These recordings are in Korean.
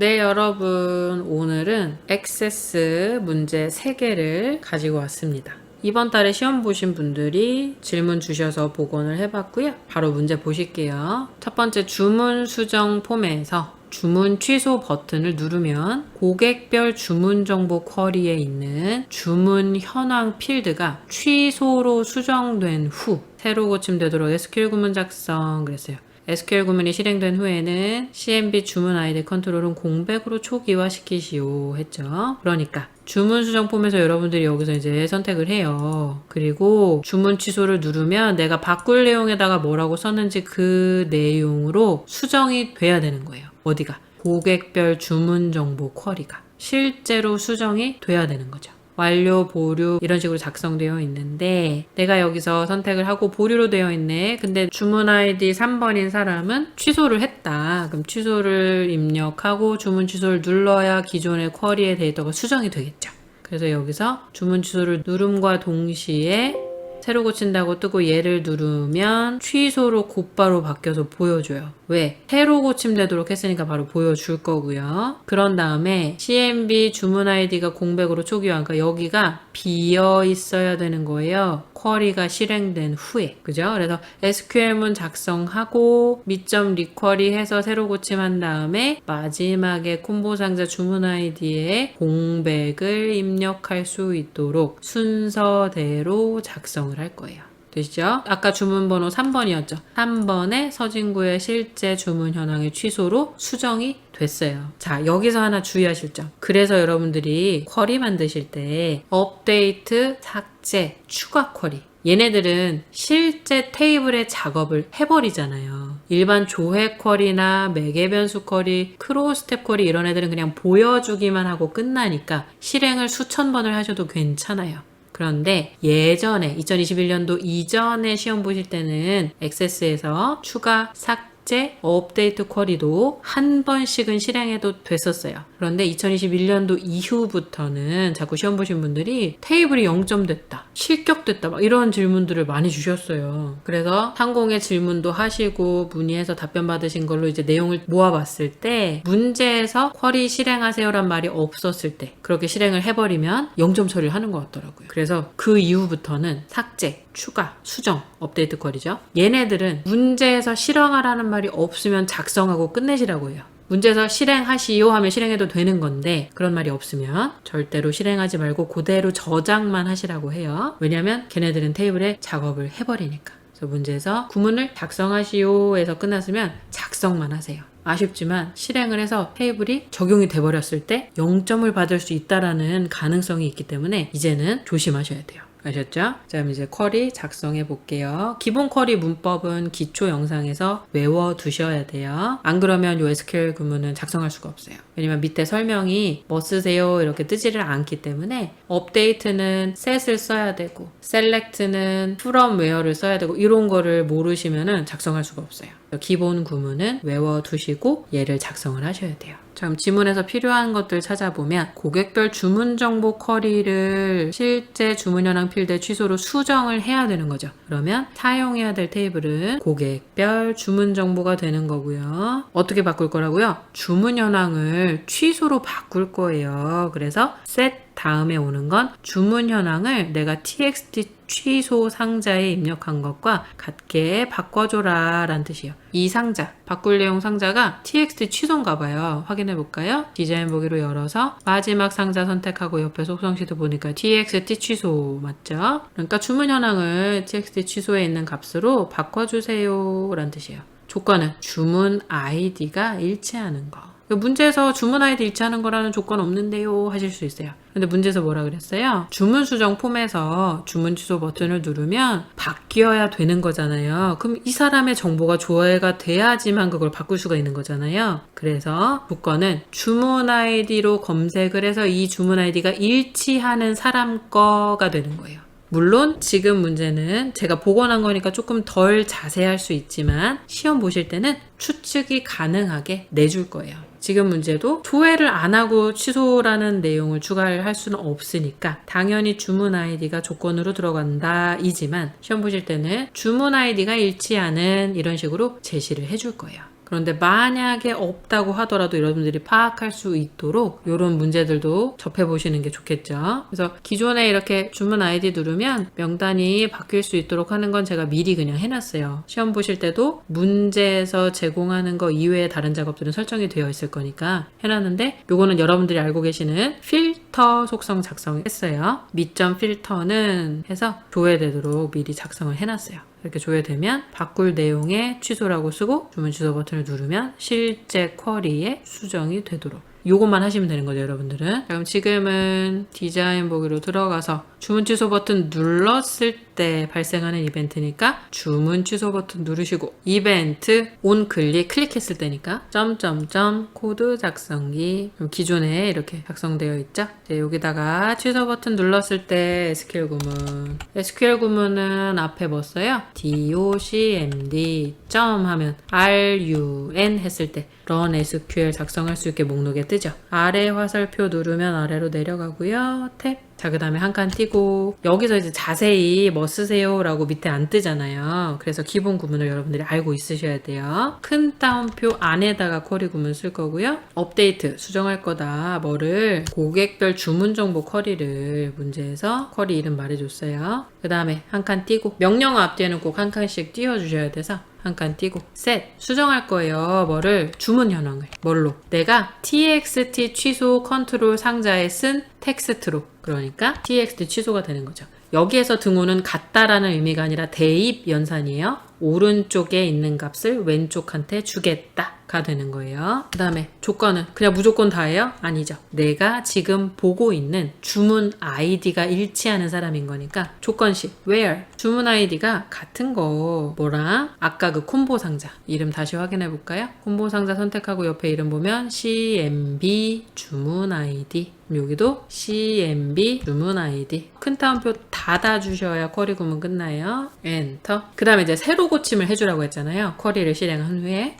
네, 여러분. 오늘은 액세스 문제 3개를 가지고 왔습니다. 이번 달에 시험 보신 분들이 질문 주셔서 복원을 해봤고요. 바로 문제 보실게요. 첫 번째 주문 수정 폼에서 주문 취소 버튼을 누르면 고객별 주문 정보 쿼리에 있는 주문 현황 필드가 취소로 수정된 후 새로 고침되도록 SQL 구문 작성 그랬어요. SQL 구문이 실행된 후에는 CMB 주문 아이디 컨트롤은 공백으로 초기화시키시오 했죠. 그러니까 주문 수정 폼에서 여러분들이 여기서 이제 선택을 해요. 그리고 주문 취소를 누르면 내가 바꿀 내용에다가 뭐라고 썼는지 그 내용으로 수정이 돼야 되는 거예요. 어디가? 고객별 주문 정보 쿼리가 실제로 수정이 돼야 되는 거죠. 완료, 보류 이런 식으로 작성되어 있는데 내가 여기서 선택을 하고 보류로 되어 있네. 근데 주문 아이디 3번인 사람은 취소를 했다. 그럼 취소를 입력하고 주문 취소를 눌러야 기존의 쿼리의 데이터가 수정이 되겠죠. 그래서 여기서 주문 취소를 누름과 동시에 새로 고친다고 뜨고 얘를 누르면 취소로 곧바로 바뀌어서 보여줘요. 왜? 새로 고침되도록 했으니까 바로 보여줄 거고요. 그런 다음에 CMB 주문 아이디가 공백으로 초기화. 그러니까 여기가 비어 있어야 되는 거예요. 쿼리가 실행된 후에. 그죠? 그래서 SQL문 작성하고 미점 리쿼리 해서 새로 고침한 다음에 마지막에 콤보 상자 주문 아이디에 공백을 입력할 수 있도록 순서대로 작성 을 할 거예요. 되시죠? 아까 주문 번호 3번이었죠. 3번에 서진구의 실제 주문 현황의 취소로 수정이 됐어요. 자, 여기서 하나 주의하실 점. 그래서 여러분들이 쿼리 만드실 때 업데이트, 삭제, 추가 쿼리 얘네들은 실제 테이블의 작업을 해버리잖아요. 일반 조회 쿼리나 매개 변수 쿼리, 크로우 스텝 쿼리 이런 애들은 그냥 보여주기만 하고 끝나니까 실행을 수천 번을 하셔도 괜찮아요. 그런데 예전에 2021년도 이전에 시험 보실 때는 액세스에서 추가 삭 제 업데이트 쿼리도 한 번씩은 실행해도 됐었어요. 그런데 2021년도 이후부터는 자꾸 시험 보신 분들이 테이블이 0점 됐다, 실격됐다, 막 이런 질문들을 많이 주셨어요. 그래서 상공의 질문도 하시고 문의해서 답변 받으신 걸로 이제 내용을 모아봤을 때 문제에서 쿼리 실행하세요란 말이 없었을 때 그렇게 실행을 해버리면 0점 처리를 하는 것 같더라고요. 그래서 그 이후부터는 삭제, 추가, 수정, 업데이트 쿼리죠. 얘네들은 문제에서 실행하라는 말이 없으면 작성하고 끝내시라고 해요. 문제에서 실행하시오 하면 실행해도 되는 건데 그런 말이 없으면 절대로 실행하지 말고 그대로 저장만 하시라고 해요. 왜냐하면 걔네들은 테이블에 작업을 해버리니까. 그래서 문제에서 구문을 작성하시오 해서 끝났으면 작성만 하세요. 아쉽지만 실행을 해서 테이블이 적용이 돼버렸을 때 0점을 받을 수 있다라는 가능성이 있기 때문에 이제는 조심하셔야 돼요. 아셨죠? 자, 이제 쿼리 작성해 볼게요. 기본 쿼리 문법은 기초 영상에서 외워 두셔야 돼요. 안 그러면 요 SQL 구문은 작성할 수가 없어요. 왜냐면 밑에 설명이 뭐 쓰세요 이렇게 뜨지를 않기 때문에 업데이트는 set을 써야 되고 select는 from where를 써야 되고 이런 거를 모르시면은 작성할 수가 없어요. 기본 구문은 외워 두시고 얘를 작성을 하셔야 돼요. 자, 그럼 지문에서 필요한 것들 찾아보면 고객별 주문 정보 쿼리를 실제 주문 현황 필드 취소로 수정을 해야 되는 거죠. 그러면 사용해야 될 테이블은 고객별 주문 정보가 되는 거고요. 어떻게 바꿀 거라고요? 주문 현황을 취소로 바꿀 거예요. 그래서 set 다음에 오는 건 주문 현황을 내가 txt 취소 상자에 입력한 것과 같게 바꿔줘라 라는 뜻이에요. 이 상자, 바꿀 내용 상자가 txt 취소인가 봐요. 확인해 볼까요? 디자인 보기로 열어서 마지막 상자 선택하고 옆에 속성시트 보니까 txt 취소 맞죠? 그러니까 주문 현황을 txt 취소에 있는 값으로 바꿔주세요 라는 뜻이에요. 조건은 주문 아이디가 일치하는 거. 문제에서 주문 아이디 일치하는 거라는 조건 없는데요 하실 수 있어요. 근데 문제에서 뭐라 그랬어요? 주문 수정 폼에서 주문 취소 버튼을 누르면 바뀌어야 되는 거잖아요. 그럼 이 사람의 정보가 조회가 돼야지만 그걸 바꿀 수가 있는 거잖아요. 그래서 조건은 주문 아이디로 검색을 해서 이 주문 아이디가 일치하는 사람 거가 되는 거예요. 물론 지금 문제는 제가 복원한 거니까 조금 덜 자세할 수 있지만 시험 보실 때는 추측이 가능하게 내줄 거예요. 지금 문제도 조회를 안 하고 취소라는 내용을 추가를 할 수는 없으니까 당연히 주문 아이디가 조건으로 들어간다 이지만 시험 보실 때는 주문 아이디가 일치하는 이런 식으로 제시를 해줄 거예요. 그런데 만약에 없다고 하더라도 여러분들이 파악할 수 있도록 이런 문제들도 접해 보시는 게 좋겠죠. 그래서 기존에 이렇게 주문 아이디 누르면 명단이 바뀔 수 있도록 하는 건 제가 미리 그냥 해놨어요. 시험 보실 때도 문제에서 제공하는 거 이외에 다른 작업들은 설정이 되어 있을 거니까 해놨는데 요거는 여러분들이 알고 계시는 필터 속성 작성했어요. 미점 필터는 해서 조회되도록 미리 작성을 해놨어요. 이렇게 조회되면 바꿀 내용에 취소라고 쓰고 주문 취소 버튼을 누르면 실제 쿼리에 수정이 되도록 요것만 하시면 되는 거죠, 여러분들은. 자, 그럼 지금은 디자인 보기로 들어가서 주문 취소 버튼 눌렀을 때 발생하는 이벤트니까 주문 취소 버튼 누르시고 이벤트 온 클릭 클릭했을 때니까 점점점 코드 작성기 기존에 이렇게 작성되어 있죠. 여기다가 취소 버튼 눌렀을 때 SQL 구문 SQL 구문은 앞에 뭐 써요? docmd 점 하면 run 했을 때 run SQL 작성할 수 있게 목록에 뜨죠. 아래 화살표 누르면 아래로 내려가고요. 탭 자, 그 다음에 한 칸 띄고, 여기서 이제 자세히 뭐 쓰세요 라고 밑에 안 뜨잖아요. 그래서 기본 구문을 여러분들이 알고 있으셔야 돼요. 큰 따옴표 안에다가 쿼리 구문 쓸 거고요. 업데이트, 수정할 거다. 뭐를 고객별 주문 정보 쿼리를 문제에서 쿼리 이름 말해줬어요. 그 다음에 한 칸 띄고, 명령어 앞뒤에는 꼭 한 칸씩 띄워주셔야 돼서 한 칸 띄고 set 수정할 거예요. 뭐를 주문 현황을 뭘로? 내가 txt 취소 컨트롤 상자에 쓴 텍스트로 그러니까 txt 취소가 되는 거죠. 여기에서 등호는 같다라는 의미가 아니라 대입 연산이에요. 오른쪽에 있는 값을 왼쪽한테 주겠다 가 되는 거예요. 그 다음에 조건은 그냥 무조건 다예요? 아니죠. 내가 지금 보고 있는 주문 아이디가 일치하는 사람인 거니까 조건식 where 주문 아이디가 같은 거 뭐랑 아까 그 콤보 상자 이름 다시 확인해 볼까요? 콤보 상자 선택하고 옆에 이름 보면 CMB 주문 아이디 여기도 CMB 주문 아이디 큰 따옴표 닫아 주셔야 쿼리 구문 끝나요. 엔터. 그 다음에 이제 새로 고침을 해주라고 했잖아요. 쿼리를 실행한 후에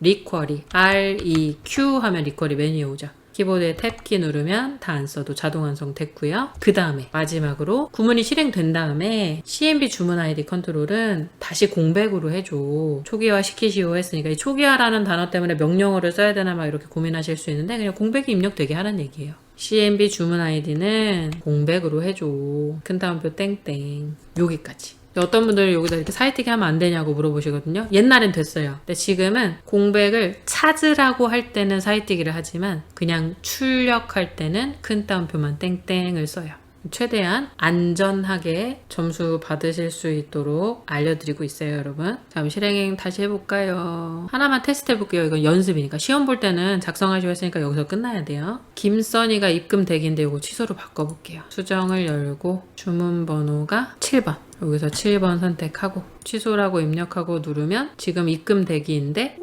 requery req 하면 리쿼리 메뉴에 오죠. 키보드에 탭키 누르면 다 안 써도 자동 완성 됐고요. 그 다음에 마지막으로 구문이 실행된 다음에 CMB 주문 아이디 컨트롤은 다시 공백으로 해줘. 초기화 시키시오 했으니까 이 초기화라는 단어 때문에 명령어를 써야 되나 막 이렇게 고민하실 수 있는데 그냥 공백이 입력되게 하는 얘기예요. CMB 주문 아이디는 공백으로 해줘. 큰 따옴표 땡땡. 여기까지. 어떤 분들은 여기다 이렇게 사이트기 하면 안 되냐고 물어보시거든요. 옛날엔 됐어요. 근데 지금은 공백을 찾으라고 할 때는 사이트기를 하지만 그냥 출력할 때는 큰 따옴표만 땡땡을 써요. 최대한 안전하게 점수 받으실 수 있도록 알려드리고 있어요, 여러분. 다음 실행 다시 해볼까요? 하나만 테스트 해볼게요. 이건 연습이니까. 시험 볼 때는 작성하시고 했으니까 여기서 끝나야 돼요. 김선이가 입금 대기인데 이거 취소로 바꿔볼게요. 수정을 열고 주문 번호가 7번. 여기서 7번 선택하고 취소라고 입력하고 누르면 지금 입금 대기인데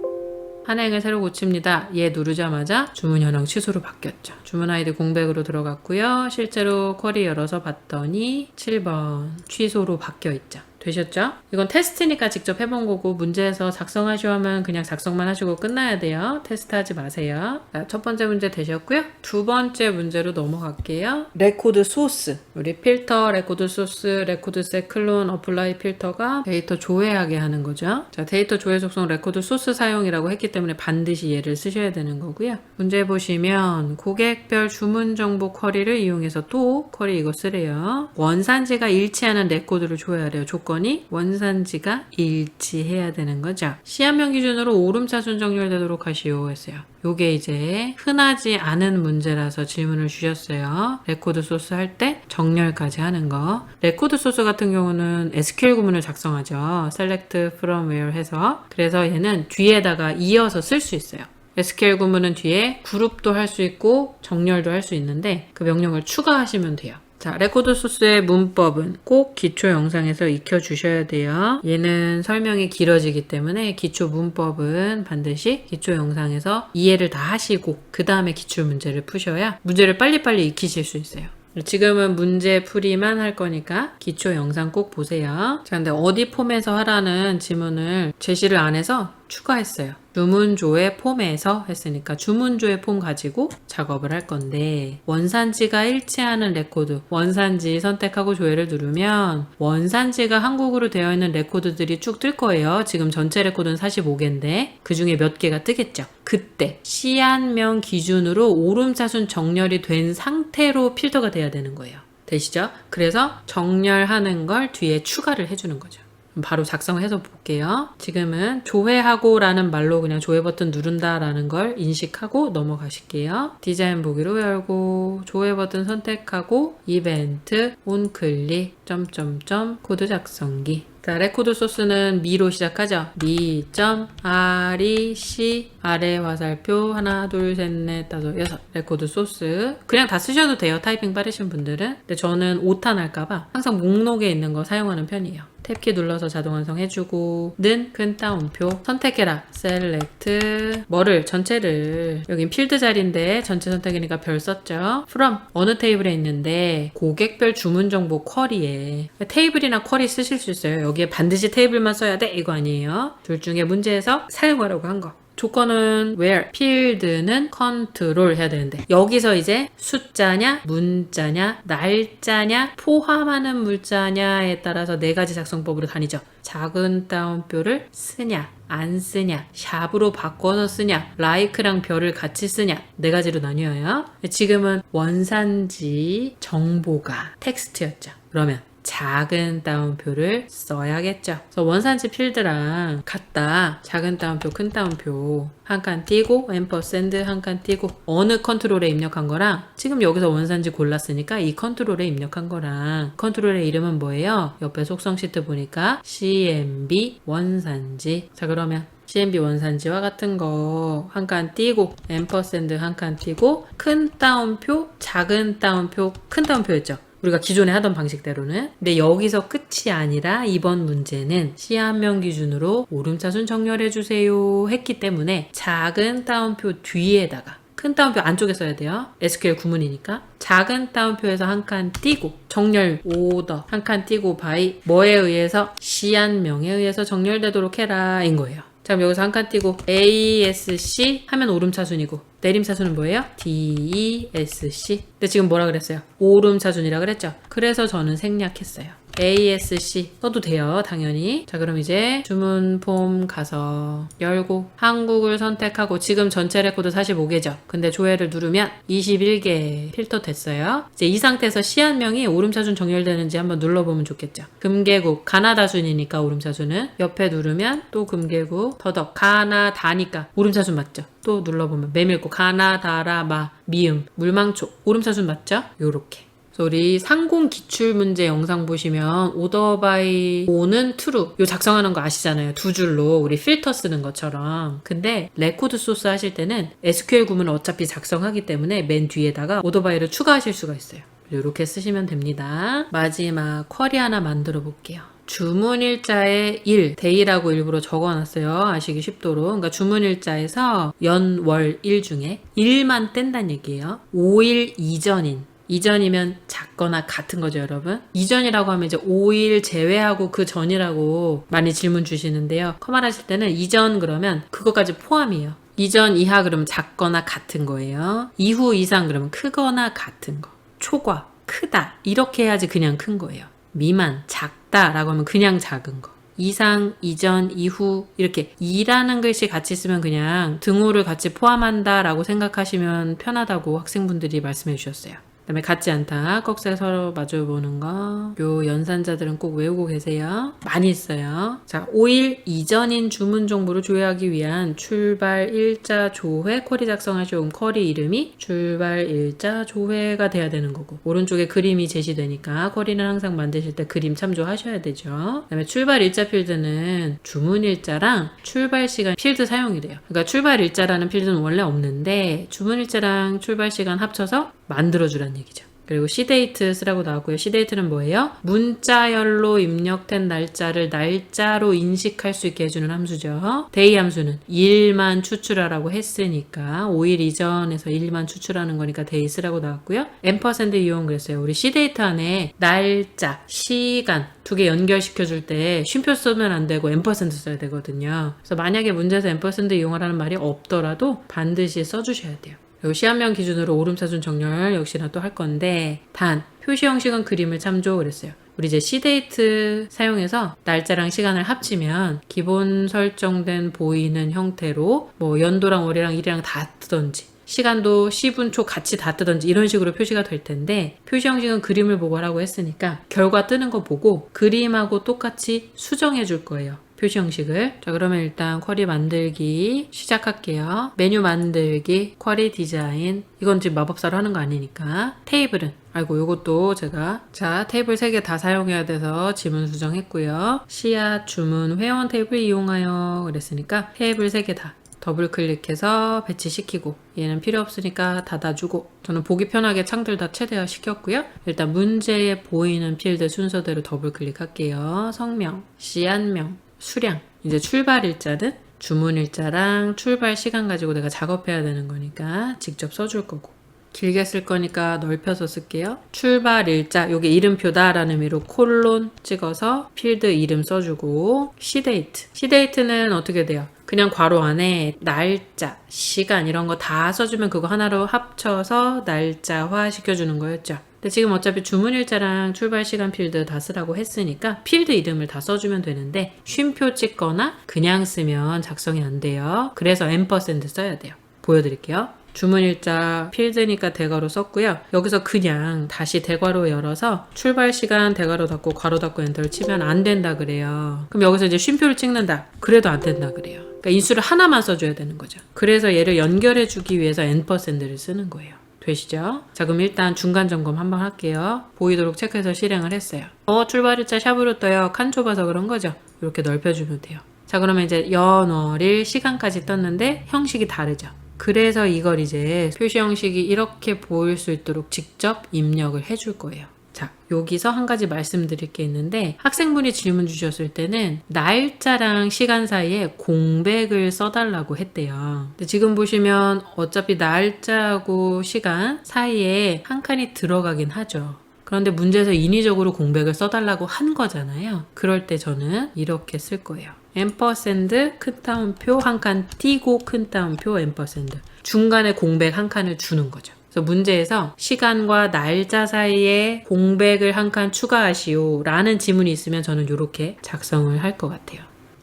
한행을 새로 고칩니다. 얘 누르자마자 주문 현황 취소로 바뀌었죠. 주문 아이디 공백으로 들어갔고요. 실제로 쿼리 열어서 봤더니 7번 취소로 바뀌어 있죠. 되셨죠? 이건 테스트니까 직접 해본 거고 문제에서 작성하시오 하면 그냥 작성만 하시고 끝나야 돼요. 테스트하지 마세요. 자, 첫 번째 문제 되셨고요. 두 번째 문제로 넘어갈게요. 레코드 소스. 우리 필터, 레코드 소스, 레코드 셋 클론, 어플라이 필터가 데이터 조회하게 하는 거죠. 자, 데이터 조회 속성 레코드 소스 사용이라고 했기 때문에 반드시 얘를 쓰셔야 되는 거고요. 문제 보시면 고객별 주문 정보 쿼리를 이용해서 또 쿼리 이거 쓰래요. 원산지가 일치하는 레코드를 조회하래요. 이 원산지가 일치해야 되는 거죠. 시한명 기준으로 오름차순 정렬되도록 하시오 했어요. 요게 이제 흔하지 않은 문제라서 질문을 주셨어요. 레코드 소스 할 때 정렬까지 하는 거. 레코드 소스 같은 경우는 SQL 구문을 작성하죠. select from where 해서. 그래서 얘는 뒤에다가 이어서 쓸 수 있어요. SQL 구문은 뒤에 그룹도 할 수 있고 정렬도 할 수 있는데 그 명령을 추가하시면 돼요. 자, 레코드 소스의 문법은 꼭 기초 영상에서 익혀 주셔야 돼요. 얘는 설명이 길어지기 때문에 기초 문법은 반드시 기초 영상에서 이해를 다 하시고 그 다음에 기출 문제를 푸셔야 문제를 빨리빨리 익히실 수 있어요. 지금은 문제 풀이만 할 거니까 기초 영상 꼭 보세요. 자, 근데 어디 폼에서 하라는 지문을 제시를 안 해서 추가했어요. 주문조의 폼에서 했으니까 주문조의 폼 가지고 작업을 할 건데 원산지가 일치하는 레코드 원산지 선택하고 조회를 누르면 원산지가 한국어로 되어 있는 레코드들이 쭉 뜰 거예요. 지금 전체 레코드는 45개인데 그 중에 몇 개가 뜨겠죠. 그때 시한명 기준으로 오름차순 정렬이 된 상태로 필터가 돼야 되는 거예요. 되시죠? 그래서 정렬하는 걸 뒤에 추가를 해주는 거죠. 바로 작성해서 볼게요. 지금은 조회하고 라는 말로 그냥 조회 버튼 누른다 라는 걸 인식하고 넘어가실게요. 디자인 보기로 열고 조회 버튼 선택하고 이벤트 온클릭 점점점 코드 작성기 자, 레코드 소스는 미로 시작하죠. 미, 점, 아리, 시, 아래 화살표, 하나, 둘, 셋, 넷, 다섯, 여섯. 레코드 소스. 그냥 다 쓰셔도 돼요. 타이핑 빠르신 분들은. 근데 저는 오타 날까봐 항상 목록에 있는 거 사용하는 편이에요. 탭키 눌러서 자동 완성해주고, 는, 큰 따옴표, 선택해라. 셀렉트, 뭐를, 전체를. 여긴 필드 자리인데, 전체 선택이니까 별 썼죠. from, 어느 테이블에 있는데, 고객별 주문 정보 쿼리에. 테이블이나 쿼리 쓰실 수 있어요. 여기에 반드시 테이블만 써야 돼? 이거 아니에요. 둘 중에 문제에서 사용하라고 한 거. 조건은 where, 필드는 컨트롤 해야 되는데 여기서 이제 숫자냐, 문자냐, 날짜냐, 포함하는 물자냐에 따라서 네 가지 작성법으로 다니죠. 작은 따옴표를 쓰냐, 안 쓰냐, 샵으로 바꿔서 쓰냐, 라이크랑 별을 같이 쓰냐 네 가지로 나뉘어요. 지금은 원산지 정보가 텍스트였죠. 그러면 작은 따옴표를 써야겠죠. 그래서 원산지 필드랑 같다. 작은 따옴표, 큰 따옴표 한 칸 띄고 앰퍼샌드 한 칸 띄고 어느 컨트롤에 입력한 거랑 지금 여기서 원산지 골랐으니까 이 컨트롤에 입력한 거랑 컨트롤의 이름은 뭐예요? 옆에 속성 시트 보니까 CMB 원산지. 자 그러면 CMB 원산지와 같은 거 한 칸 띄고 앰퍼샌드 한 칸 띄고 큰 따옴표, 작은 따옴표, 큰 따옴표였죠. 우리가 기존에 하던 방식대로는 근데 여기서 끝이 아니라 이번 문제는 시한명 기준으로 오름차순 정렬해 주세요 했기 때문에 작은 따옴표 뒤에다가 큰 따옴표 안쪽에 써야 돼요. SQL 구문이니까. 작은 따옴표에서 한 칸 띄고 정렬 오더 한 칸 띄고 바이 뭐에 의해서 시한명에 의해서 정렬되도록 해라 인 거예요. 자, 그럼 여기서 한 칸 띄고 ASC 하면 오름차순이고 내림차순은 뭐예요? DESC. 근데 지금 뭐라 그랬어요? 오름차순이라 그랬죠? 그래서 저는 생략했어요. ASC 써도 돼요, 당연히. 자, 그럼 이제 주문 폼 가서 열고 한국을 선택하고 지금 전체 레코드 45개죠. 근데 조회를 누르면 21개 필터 됐어요. 이제 이 상태에서 시한명이 오름차순 정렬되는지 한번 눌러보면 좋겠죠. 금계국 가나다 순이니까 오름차순은 옆에 누르면 또 금계국 더덕 가나다니까 오름차순 맞죠? 또 눌러보면 메밀꽃 가나다라 마 미음 물망초 오름차순 맞죠? 요렇게 우리 상공 기출 문제 영상 보시면 오더 바이 오는 트루 요 작성하는 거 아시잖아요. 두 줄로 우리 필터 쓰는 것처럼. 근데 레코드 소스 하실 때는 SQL 구문을 어차피 작성하기 때문에 맨 뒤에다가 오더 바이를 추가하실 수가 있어요. 이렇게 쓰시면 됩니다. 마지막 쿼리 하나 만들어 볼게요. 주문 일자에 일, 데이라고 일부러 적어 놨어요. 아시기 쉽도록. 그러니까 주문 일자에서 연, 월, 일 중에 일만 뗀다는 얘기예요. 5일 이전인 이전이면 작거나 같은 거죠, 여러분. 이전이라고 하면 이제 5일 제외하고 그 전이라고 많이 질문 주시는데요. 커말 하실 때는 이전 그러면 그것까지 포함이에요. 이전 이하 그러면 작거나 같은 거예요. 이후 이상 그러면 크거나 같은 거. 초과, 크다. 이렇게 해야지 그냥 큰 거예요. 미만, 작다 라고 하면 그냥 작은 거. 이상, 이전, 이후 이렇게 이라는 글씨 같이 쓰면 그냥 등호를 같이 포함한다 라고 생각하시면 편하다고 학생분들이 말씀해 주셨어요. 그다음에 같지 않다. 꺽쇠 서로 마주 보는 거. 요 연산자들은 꼭 외우고 계세요. 많이 있어요. 자, 5일 이전인 주문 정보를 조회하기 위한 출발 일자 조회 쿼리 작성하셔온 쿼리 이름이 출발 일자 조회가 돼야 되는 거고 오른쪽에 그림이 제시되니까 쿼리는 항상 만드실 때 그림 참조하셔야 되죠. 그다음에 출발 일자 필드는 주문 일자랑 출발 시간 필드 사용이 돼요. 그러니까 출발 일자라는 필드는 원래 없는데 주문 일자랑 출발 시간 합쳐서 만들어주라는 얘기죠. 그리고 시데이트 쓰라고 나왔고요. 시데이트는 뭐예요? 문자열로 입력된 날짜를 날짜로 인식할 수 있게 해주는 함수죠. 데이 함수는 일만 추출하라고 했으니까 5일 이전에서 일만 추출하는 거니까 데이 쓰라고 나왔고요. 앰퍼샌드 이용 그랬어요. 우리 시데이트 안에 날짜, 시간 두 개 연결시켜 줄 때 쉼표 쓰면 안 되고 앰퍼샌드 써야 되거든요. 그래서 만약에 문제에서 앰퍼샌드 이용하라는 말이 없더라도 반드시 써주셔야 돼요. 시한명 기준으로 오름차순 정렬 역시나 또 할 건데 단 표시 형식은 그림을 참조 그랬어요. 우리 이제 시데이트 사용해서 날짜랑 시간을 합치면 기본 설정된 보이는 형태로 뭐 연도랑 월이랑 일이랑 다 뜨던지 시간도 시분초 같이 다 뜨던지 이런 식으로 표시가 될 텐데 표시 형식은 그림을 보고 하라고 했으니까 결과 뜨는 거 보고 그림하고 똑같이 수정해 줄 거예요. 표시 형식을. 자, 그러면 일단 쿼리 만들기 시작할게요. 메뉴 만들기, 쿼리 디자인. 이건 지금 마법사로 하는 거 아니니까. 테이블은 아이고 요것도 제가 자 테이블 3개 다 사용해야 돼서 지문 수정했고요. 씨앗 주문 회원 테이블 이용하여 그랬으니까 테이블 3개 다 더블 클릭해서 배치시키고 얘는 필요 없으니까 닫아주고 저는 보기 편하게 창들 다 최대화 시켰고요. 일단 문제에 보이는 필드 순서대로 더블 클릭할게요. 성명, 씨앗명, 수량 이제 출발 일자는 주문 일자랑 출발 시간 가지고 내가 작업해야 되는 거니까 직접 써줄 거고 길게 쓸 거니까 넓혀서 쓸게요. 출발 일자, 요게 이름표다라는 의미로 콜론 찍어서 필드 이름 써주고 시데이트. 시데이트는 어떻게 돼요? 그냥 괄호 안에 날짜, 시간 이런 거 다 써주면 그거 하나로 합쳐서 날짜화 시켜주는 거였죠. 근데 지금 어차피 주문 일자랑 출발 시간 필드 다 쓰라고 했으니까 필드 이름을 다 써주면 되는데 쉼표 찍거나 그냥 쓰면 작성이 안 돼요. 그래서 앰퍼샌드 써야 돼요. 보여드릴게요. 주문일자 필드니까 대괄호 썼고요. 여기서 그냥 다시 대괄호 열어서 출발 시간 대괄호 닫고 괄호 닫고 엔터를 치면 안 된다 그래요. 그럼 여기서 이제 쉼표를 찍는다. 그래도 안 된다 그래요. 그러니까 인수를 하나만 써줘야 되는 거죠. 그래서 얘를 연결해 주기 위해서 n퍼센트를 쓰는 거예요. 되시죠? 자 그럼 일단 중간 점검 한번 할게요. 보이도록 체크해서 실행을 했어요. 어 출발일자 샵으로 떠요. 칸 좁아서 그런 거죠. 이렇게 넓혀주면 돼요. 자 그러면 이제 연월일 시간까지 떴는데 형식이 다르죠. 그래서 이걸 이제 표시 형식이 이렇게 보일 수 있도록 직접 입력을 해줄 거예요. 자, 여기서 한 가지 말씀드릴 게 있는데 학생분이 질문 주셨을 때는 날짜랑 시간 사이에 공백을 써달라고 했대요. 지금 보시면 어차피 날짜하고 시간 사이에 한 칸이 들어가긴 하죠. 그런데 문제에서 인위적으로 공백을 써달라고 한 거잖아요. 그럴 때 저는 이렇게 쓸 거예요. 앰퍼샌드 큰 따옴표 한 칸 띄고 큰 따옴표 앰퍼샌드 중간에 공백 한 칸을 주는 거죠. 그래서 문제에서 시간과 날짜 사이에 공백을 한 칸 추가하시오 라는 지문이 있으면 저는 이렇게 작성을 할 것 같아요.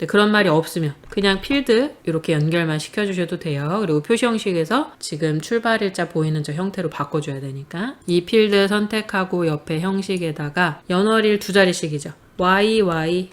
그런 말이 없으면 그냥 필드 이렇게 연결만 시켜주셔도 돼요. 그리고 표시 형식에서 지금 출발일자 보이는 저 형태로 바꿔줘야 되니까 이 필드 선택하고 옆에 형식에다가 연월일 두 자리씩이죠. YY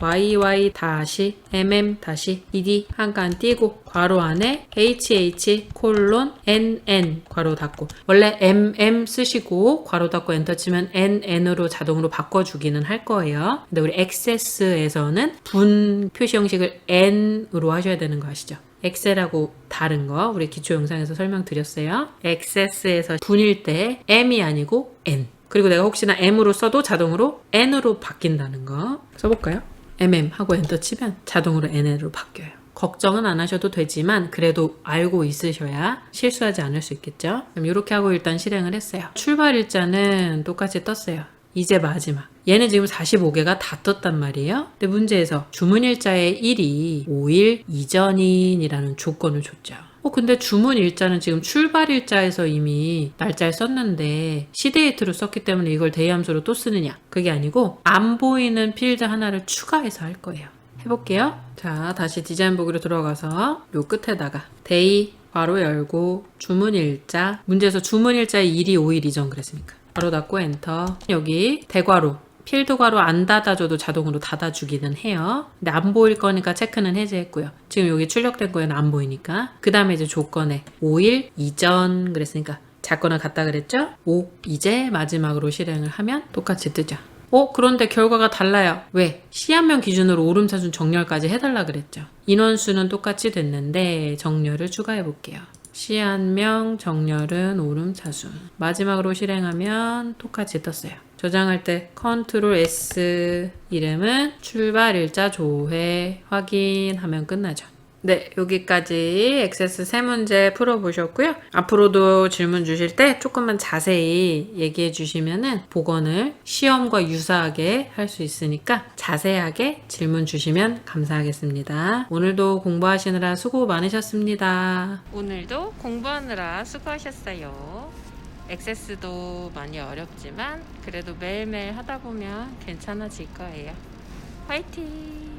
YY 다시 MM 다시 ED 한칸 띄고 괄호 안에 HH 콜론 NN 괄호 닫고 원래 MM 쓰시고 괄호 닫고 엔터 치면 NN으로 자동으로 바꿔주기는 할 거예요. 근데 우리 액세스에서는 분 표시 형식을 N으로 하셔야 되는 거 아시죠? 엑셀하고 다른 거 우리 기초 영상에서 설명드렸어요. 액세스에서 분일 때 M이 아니고 N. 그리고 내가 혹시나 M으로 써도 자동으로 N으로 바뀐다는 거 써볼까요? MM 하고 엔터 치면 자동으로 NL로 바뀌어요. 걱정은 안 하셔도 되지만 그래도 알고 있으셔야 실수하지 않을 수 있겠죠. 그럼 이렇게 하고 일단 실행을 했어요. 출발 일자는 똑같이 떴어요. 이제 마지막. 얘는 지금 45개가 다 떴단 말이에요. 근데 문제에서 주문 일자의 1이 5일 이전인이라는 조건을 줬죠. 어, 근데 주문 일자는 지금 출발 일자에서 이미 날짜를 썼는데 시데이트로 썼기 때문에 이걸 대함수로 또 쓰느냐? 그게 아니고 안 보이는 필드 하나를 추가해서 할 거예요. 해볼게요. 자, 다시 디자인 보기로 들어가서 요 끝에다가 데이 바로 열고 주문 일자 문제에서 주문 일자의 1이 5일 이전 그랬으니까 바로 닫고 엔터 여기 대괄호 필드 괄호 안 닫아줘도 자동으로 닫아주기는 해요. 근데 안 보일 거니까 체크는 해제했고요. 지금 여기 출력된 거에는 안 보이니까. 그 다음에 이제 조건에 5일 이전 그랬으니까 작거나 같다 그랬죠? 5 이제 마지막으로 실행을 하면 똑같이 뜨죠. 어, 그런데 결과가 달라요. 왜? 시한명 기준으로 오름차순 정렬까지 해달라 그랬죠. 인원수는 똑같이 됐는데 정렬을 추가해 볼게요. 시한명, 정렬은 오름차순. 마지막으로 실행하면 똑같이 떴어요. 저장할 때 컨트롤 S 이름은 출발 일자 조회 확인하면 끝나죠. 네, 여기까지 액세스 세 문제 풀어보셨고요. 앞으로도 질문 주실 때 조금만 자세히 얘기해 주시면은 복원을 시험과 유사하게 할 수 있으니까 자세하게 질문 주시면 감사하겠습니다. 오늘도 공부하시느라 수고 많으셨습니다. 오늘도 공부하느라 수고하셨어요. 액세스도 많이 어렵지만 그래도 매일매일 하다 보면 괜찮아질 거예요. 화이팅!